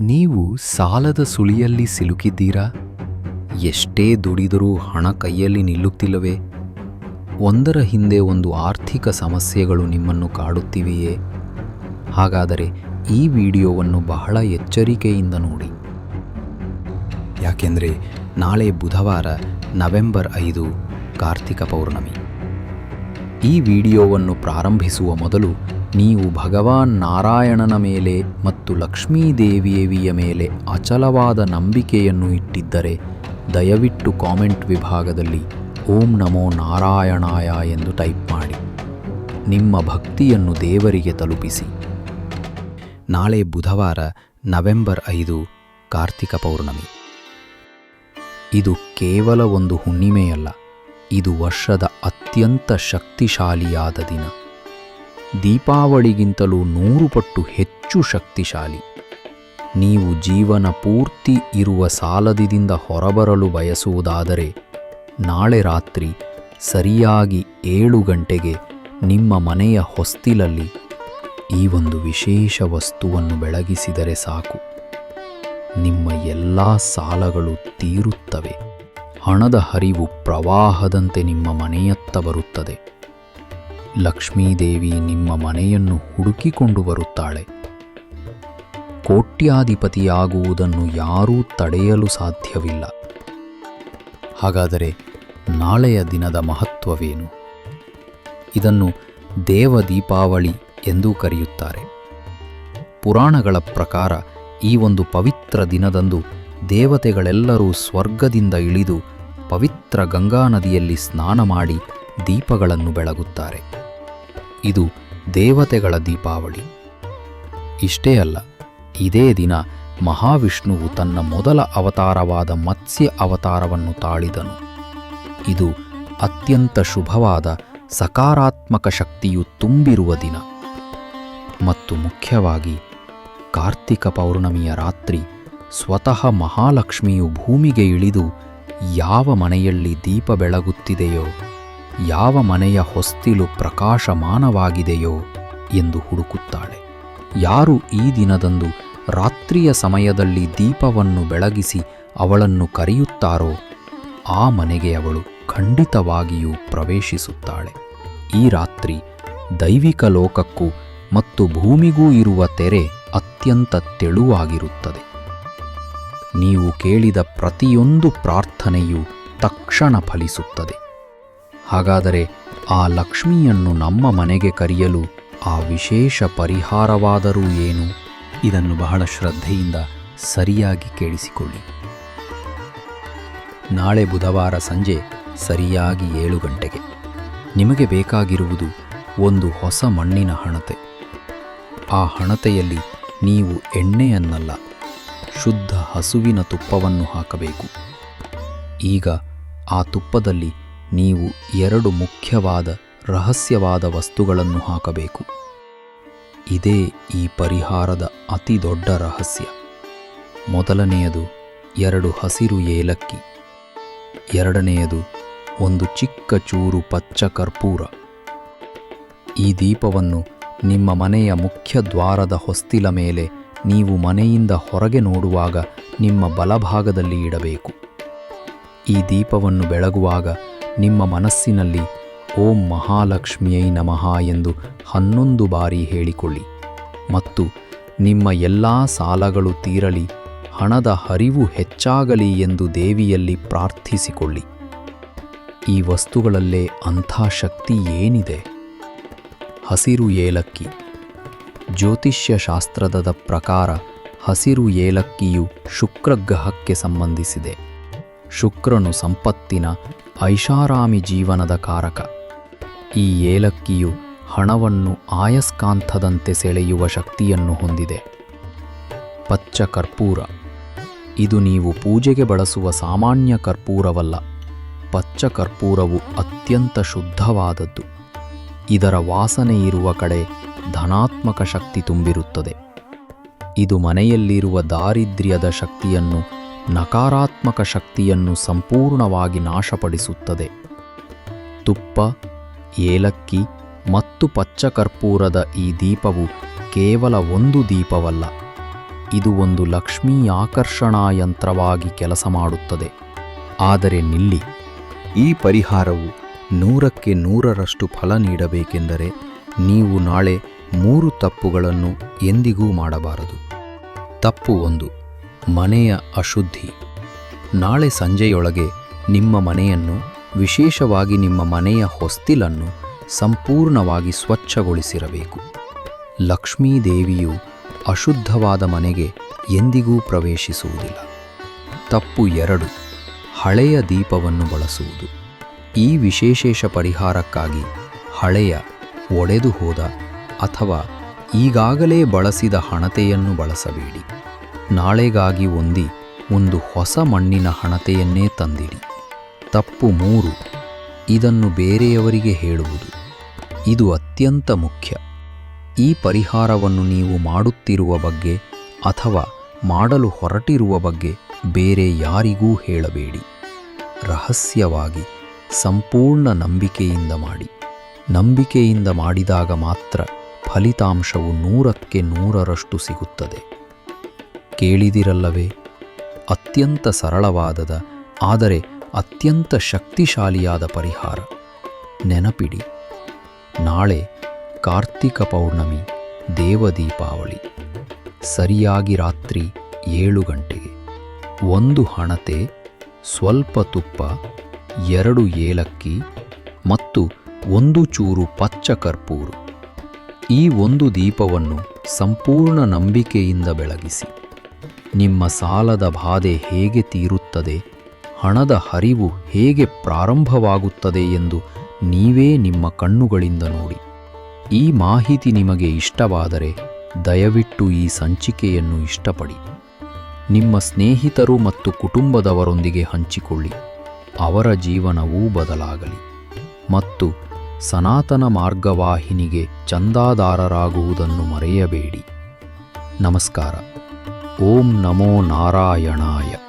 ನೀವು ಸಾಲದ ಸುಳಿಯಲ್ಲಿ ಸಿಲುಕಿದ್ದೀರಾ? ಎಷ್ಟೇ ದುಡಿದರೂ ಹಣ ಕೈಯಲ್ಲಿ ನಿಲ್ಲುತ್ತಿಲ್ಲವೇ? ಒಂದರ ಹಿಂದೆ ಒಂದು ಆರ್ಥಿಕ ಸಮಸ್ಯೆಗಳು ನಿಮ್ಮನ್ನು ಕಾಡುತ್ತಿವೆಯೇ? ಹಾಗಾದರೆ ಈ ವಿಡಿಯೋವನ್ನು ಬಹಳ ಎಚ್ಚರಿಕೆಯಿಂದ ನೋಡಿ. ಯಾಕೆಂದರೆ ನಾಳೆ ಬುಧವಾರ ನವೆಂಬರ್ ಐದು, ಕಾರ್ತಿಕ ಪೌರ್ಣಮಿ. ಈ ವಿಡಿಯೋವನ್ನು ಪ್ರಾರಂಭಿಸುವ ಮೊದಲು ನೀವು ಭಗವಾನ್ ನಾರಾಯಣನ ಮೇಲೆ ಮತ್ತು ಲಕ್ಷ್ಮೀದೇವಿಯವಿಯ ಮೇಲೆ ಅಚಲವಾದ ನಂಬಿಕೆಯನ್ನು ಇಟ್ಟಿದ್ದರೆ, ದಯವಿಟ್ಟು ಕಾಮೆಂಟ್ ವಿಭಾಗದಲ್ಲಿ ಓಂ ನಮೋ ನಾರಾಯಣಾಯ ಎಂದು ಟೈಪ್ ಮಾಡಿ. ನಿಮ್ಮ ಭಕ್ತಿಯನ್ನು ದೇವರಿಗೆ ತಲುಪಿಸಿ. ನಾಳೆ ಬುಧವಾರ, ನವೆಂಬರ್ ಐದು, ಕಾರ್ತಿಕ ಪೌರ್ಣಮಿ. ಇದು ಕೇವಲ ಒಂದು ಹುಣ್ಣಿಮೆಯಲ್ಲ, ಇದು ವರ್ಷದ ಅತ್ಯಂತ ಶಕ್ತಿಶಾಲಿಯಾದ ದಿನ. ದೀಪಾವಳಿಗಿಂತಲೂ ನೂರು ಪಟ್ಟು ಹೆಚ್ಚು ಶಕ್ತಿಶಾಲಿ. ನೀವು ಜೀವನ ಪೂರ್ತಿ ಇರುವ ಸಾಲದಿಂದ ಹೊರಬರಲು ಬಯಸುವುದಾದರೆ ನಾಳೆ ರಾತ್ರಿ ಸರಿಯಾಗಿ ಏಳು ಗಂಟೆಗೆ ನಿಮ್ಮ ಮನೆಯ ಹೊಸ್ತಿಲಲ್ಲಿ ಈ ಒಂದು ವಿಶೇಷ ವಸ್ತುವನ್ನು ಬೆಳಗಿಸಿದರೆ ಸಾಕು. ನಿಮ್ಮ ಎಲ್ಲ ಸಾಲಗಳು ತೀರುತ್ತವೆ. ಹಣದ ಹರಿವು ಪ್ರವಾಹದಂತೆ ನಿಮ್ಮ ಮನೆಯತ್ತ ಬರುತ್ತದೆ. ಲಕ್ಷ್ಮೀದೇವಿ ನಿಮ್ಮ ಮನೆಯನ್ನು ಹುಡುಕಿಕೊಂಡು ಬರುತ್ತಾಳೆ. ಕೋಟ್ಯಾಧಿಪತಿಯಾಗುವುದನ್ನು ಯಾರೂ ತಡೆಯಲು ಸಾಧ್ಯವಿಲ್ಲ. ಹಾಗಾದರೆ ನಾಳೆಯ ದಿನದ ಮಹತ್ವವೇನು? ಇದನ್ನು ದೇವ ದೀಪಾವಳಿ ಎಂದೂ ಕರೆಯುತ್ತಾರೆ. ಪುರಾಣಗಳ ಪ್ರಕಾರ ಈ ಒಂದು ಪವಿತ್ರ ದಿನದಂದು ದೇವತೆಗಳೆಲ್ಲರೂ ಸ್ವರ್ಗದಿಂದ ಇಳಿದು ಪವಿತ್ರ ಗಂಗಾ ನದಿಯಲ್ಲಿ ಸ್ನಾನ ಮಾಡಿ ದೀಪಗಳನ್ನು ಬೆಳಗುತ್ತಾರೆ. ಇದು ದೇವತೆಗಳ ದೀಪಾವಳಿ. ಇಷ್ಟೇ ಅಲ್ಲ, ಇದೇ ದಿನ ಮಹಾವಿಷ್ಣುವು ತನ್ನ ಮೊದಲ ಅವತಾರವಾದ ಮತ್ಸ್ಯ ಅವತಾರವನ್ನು ತಾಳಿದನು. ಇದು ಅತ್ಯಂತ ಶುಭವಾದ ಸಕಾರಾತ್ಮಕ ಶಕ್ತಿಯು ತುಂಬಿರುವ ದಿನ. ಮತ್ತು ಮುಖ್ಯವಾಗಿ, ಕಾರ್ತಿಕ ಪೌರ್ಣಮಿಯ ರಾತ್ರಿ ಸ್ವತಃ ಮಹಾಲಕ್ಷ್ಮಿಯು ಭೂಮಿಗೆ ಇಳಿದು ಯಾವ ಮನೆಯಲ್ಲಿ ದೀಪ ಬೆಳಗುತ್ತಿದೆಯೋ ಯಾವ ಮನೆಯ ಹೊಸ್ತಿಲು ಪ್ರಕಾಶಮಾನವಾಗಿದೆಯೋ ಎಂದು ಹುಡುಕುತ್ತಾಳೆ. ಯಾರು ಈ ದಿನದಂದು ರಾತ್ರಿಯ ಸಮಯದಲ್ಲಿ ದೀಪವನ್ನು ಬೆಳಗಿಸಿ ಅವಳನ್ನು ಕರೆಯುತ್ತಾರೋ, ಆ ಮನೆಗೆ ಅವಳು ಖಂಡಿತವಾಗಿಯೂ ಪ್ರವೇಶಿಸುತ್ತಾಳೆ. ಈ ರಾತ್ರಿ ದೈವಿಕ ಲೋಕಕ್ಕೂ ಮತ್ತು ಭೂಮಿಗೂ ಇರುವ ತೆರೆ ಅತ್ಯಂತ ತೆಳುವಾಗಿರುತ್ತದೆ. ನೀವು ಕೇಳಿದ ಪ್ರತಿಯೊಂದು ಪ್ರಾರ್ಥನೆಯು ತಕ್ಷಣ ಫಲಿಸುತ್ತದೆ. ಹಾಗಾದರೆ ಆ ಲಕ್ಷ್ಮಿಯನ್ನು ನಮ್ಮ ಮನೆಗೆ ಕರೆಯಲು ಆ ವಿಶೇಷ ಪರಿಹಾರವಾದರೂ ಏನು? ಇದನ್ನು ಬಹಳ ಶ್ರದ್ಧೆಯಿಂದ ಸರಿಯಾಗಿ ಕೇಳಿಸಿಕೊಳ್ಳಿ. ನಾಳೆ ಬುಧವಾರ ಸಂಜೆ ಸರಿಯಾಗಿ ಏಳು ಗಂಟೆಗೆ. ನಿಮಗೆ ಬೇಕಾಗಿರುವುದು ಒಂದು ಹೊಸ ಮಣ್ಣಿನ ಹಣತೆ. ಆ ಹಣತೆಯಲ್ಲಿ ನೀವು ಎಣ್ಣೆಯನ್ನಲ್ಲ, ಶುದ್ಧ ಹಸುವಿನ ತುಪ್ಪವನ್ನು ಹಾಕಬೇಕು. ಈಗ ಆ ತುಪ್ಪದಲ್ಲಿ ನೀವು ಎರಡು ಮುಖ್ಯವಾದ ರಹಸ್ಯವಾದ ವಸ್ತುಗಳನ್ನು ಹಾಕಬೇಕು. ಇದೇ ಈ ಪರಿಹಾರದ ಅತಿ ದೊಡ್ಡ ರಹಸ್ಯ. ಮೊದಲನೆಯದು ಎರಡು ಹಸಿರು ಏಲಕ್ಕಿ. ಎರಡನೆಯದು ಒಂದು ಚಿಕ್ಕ ಚೂರು ಪಚ್ಚ ಕರ್ಪೂರ. ಈ ದೀಪವನ್ನು ನಿಮ್ಮ ಮನೆಯ ಮುಖ್ಯ ದ್ವಾರದ ಹೊಸ್ತಿಲ ಮೇಲೆ ನೀವು ಮನೆಯಿಂದ ಹೊರಗೆ ನೋಡುವಾಗ ನಿಮ್ಮ ಬಲಭಾಗದಲ್ಲಿ ಇಡಬೇಕು. ಈ ದೀಪವನ್ನು ಬೆಳಗುವಾಗ ನಿಮ್ಮ ಮನಸ್ಸಿನಲ್ಲಿ, ಓಂ ಮಹಾಲಕ್ಷ್ಮಿಯೈ ನಮಃ ಎಂದು ಹನ್ನೊಂದು ಬಾರಿ ಹೇಳಿಕೊಳ್ಳಿ. ಮತ್ತು ನಿಮ್ಮ ಎಲ್ಲ ಸಾಲಗಳು ತೀರಲಿ, ಹಣದ ಹರಿವು ಹೆಚ್ಚಾಗಲಿ ಎಂದು ದೇವಿಯಲ್ಲಿ ಪ್ರಾರ್ಥಿಸಿಕೊಳ್ಳಿ. ಈ ವಸ್ತುಗಳಲ್ಲೇ ಅಂಥ ಶಕ್ತಿ ಏನಿದೆ? ಹಸಿರು ಏಲಕ್ಕಿ. ಜ್ಯೋತಿಷ್ಯ ಶಾಸ್ತ್ರದ ಪ್ರಕಾರ ಹಸಿರು ಏಲಕ್ಕಿಯು ಶುಕ್ರಗ್ರಹಕ್ಕೆ ಸಂಬಂಧಿಸಿದೆ. ಶುಕ್ರನು ಸಂಪತ್ತಿನ ಐಷಾರಾಮಿ ಜೀವನದ ಕಾರಕ. ಈ ಏಲಕ್ಕಿಯು ಹಣವನ್ನು ಆಯಸ್ಕಾಂತದಂತೆ ಸೆಳೆಯುವ ಶಕ್ತಿಯನ್ನು ಹೊಂದಿದೆ. ಪಚ್ಚ ಕರ್ಪೂರ. ಇದು ನೀವು ಪೂಜೆಗೆ ಬಳಸುವ ಸಾಮಾನ್ಯ ಕರ್ಪೂರವಲ್ಲ. ಪಚ್ಚ ಕರ್ಪೂರವು ಅತ್ಯಂತ ಶುದ್ಧವಾದದ್ದು. ಇದರ ವಾಸನೆ ಇರುವ ಕಡೆ ಧನಾತ್ಮಕ ಶಕ್ತಿ ತುಂಬಿರುತ್ತದೆ. ಇದು ಮನೆಯಲ್ಲಿರುವ ದಾರಿದ್ರ್ಯದ ಶಕ್ತಿಯನ್ನು ನಕಾರಾತ್ಮಕ ಶಕ್ತಿಯನ್ನು ಸಂಪೂರ್ಣವಾಗಿ ನಾಶಪಡಿಸುತ್ತದೆ. ತುಪ್ಪ, ಏಲಕ್ಕಿ ಮತ್ತು ಪಚ್ಚಕರ್ಪೂರದ ಈ ದೀಪವು ಕೇವಲ ಒಂದು ದೀಪವಲ್ಲ, ಇದು ಒಂದು ಲಕ್ಷ್ಮೀ ಆಕರ್ಷಣಾ ಯಂತ್ರವಾಗಿ ಕೆಲಸ ಮಾಡುತ್ತದೆ. ಆದರೆ ನಿಲ್ಲಿ, ಈ ಪರಿಹಾರವು ನೂರಕ್ಕೆ ನೂರರಷ್ಟು ಫಲ ನೀಡಬೇಕೆಂದರೆ ನೀವು ನಾಳೆ ಮೂರು ತಪ್ಪುಗಳನ್ನು ಎಂದಿಗೂ ಮಾಡಬಾರದು. ತಪ್ಪು ಒಂದು ಮನೆಯ ಅಶುದ್ಧಿ. ನಾಳೆ ಸಂಜೆಯೊಳಗೆ ನಿಮ್ಮ ಮನೆಯನ್ನು, ವಿಶೇಷವಾಗಿ ನಿಮ್ಮ ಮನೆಯ ಹೊಸ್ತಿಲನ್ನು, ಸಂಪೂರ್ಣವಾಗಿ ಸ್ವಚ್ಛಗೊಳಿಸಿರಬೇಕು. ಲಕ್ಷ್ಮೀದೇವಿಯು ಅಶುದ್ಧವಾದ ಮನೆಗೆ ಎಂದಿಗೂ ಪ್ರವೇಶಿಸುವುದಿಲ್ಲ. ತಪ್ಪು ಎರಡು, ಹಳೆಯ ದೀಪವನ್ನು ಬಳಸುವುದು. ಈ ವಿಶೇಷ ಪರಿಹಾರಕ್ಕಾಗಿ ಹಳೆಯ, ಒಡೆದು ಹೋದ ಅಥವಾ ಈಗಾಗಲೇ ಬಳಸಿದ ಹಣತೆಯನ್ನು ಬಳಸಬೇಡಿ. ನಾಳೆಗಾಗಿ ಹೊಂದಿ ಒಂದು ಹೊಸ ಮಣ್ಣಿನ ಹಣತೆಯನ್ನೇ ತಂದಿಡಿ. ತಪ್ಪು ಮೂರು, ಇದನ್ನು ಬೇರೆಯವರಿಗೆ ಹೇಳುವುದು. ಇದು ಅತ್ಯಂತ ಮುಖ್ಯ. ಈ ಪರಿಹಾರವನ್ನು ನೀವು ಮಾಡುತ್ತಿರುವ ಬಗ್ಗೆ ಅಥವಾ ಮಾಡಲು ಹೊರಟಿರುವ ಬಗ್ಗೆ ಬೇರೆ ಯಾರಿಗೂ ಹೇಳಬೇಡಿ. ರಹಸ್ಯವಾಗಿ, ಸಂಪೂರ್ಣ ನಂಬಿಕೆಯಿಂದ ಮಾಡಿ. ನಂಬಿಕೆಯಿಂದ ಮಾಡಿದಾಗ ಮಾತ್ರ ಫಲಿತಾಂಶವು ನೂರಕ್ಕೆ ನೂರರಷ್ಟು ಸಿಗುತ್ತದೆ. ಕೇಳಿದಿರಲ್ಲವೇ? ಅತ್ಯಂತ ಸರಳವಾದದ, ಆದರೆ ಅತ್ಯಂತ ಶಕ್ತಿಶಾಲಿಯಾದ ಪರಿಹಾರ. ನೆನಪಿಡಿ, ನಾಳೆ ಕಾರ್ತಿಕ ಪೌರ್ಣಮಿ ದೇವ ದೀಪಾವಳಿ ಸರಿಯಾಗಿ ರಾತ್ರಿ ಏಳು ಗಂಟೆಗೆ. ಒಂದು ಹಣತೆ, ಸ್ವಲ್ಪ ತುಪ್ಪ, ಎರಡು ಏಲಕ್ಕಿ ಮತ್ತು ಒಂದು ಚೂರು ಪಚ್ಚ ಕರ್ಪೂರು. ಈ ಒಂದು ದೀಪವನ್ನು ಸಂಪೂರ್ಣ ನಂಬಿಕೆಯಿಂದ ಬೆಳಗಿಸಿ. ನಿಮ್ಮ ಸಾಲದ ಬಾಧೆ ಹೇಗೆ ತೀರುತ್ತದೆ? ಹಣದ ಹರಿವು ಹೇಗೆ ಪ್ರಾರಂಭವಾಗುತ್ತದೆ ಎಂದು ನೀವೇ ನಿಮ್ಮ ಕಣ್ಣುಗಳಿಂದ ನೋಡಿ. ಈ ಮಾಹಿತಿ ನಿಮಗೆ ಇಷ್ಟವಾದರೆ ದಯವಿಟ್ಟು ಈ ಸಂಚಿಕೆಯನ್ನು ಇಷ್ಟಪಡಿ. ನಿಮ್ಮ ಸ್ನೇಹಿತರು ಮತ್ತು ಕುಟುಂಬದವರೊಂದಿಗೆ ಹಂಚಿಕೊಳ್ಳಿ. ಅವರ ಜೀವನವೂ ಬದಲಾಗಲಿ. ಮತ್ತು ಸನಾತನ ಮಾರ್ಗವಾಹಿನಿಗೆ ಚಂದಾದಾರರಾಗುವುದನ್ನು ಮರೆಯಬೇಡಿ. ನಮಸ್ಕಾರ. ಓಂ ನಮೋ ನಾರಾಯಣಾಯ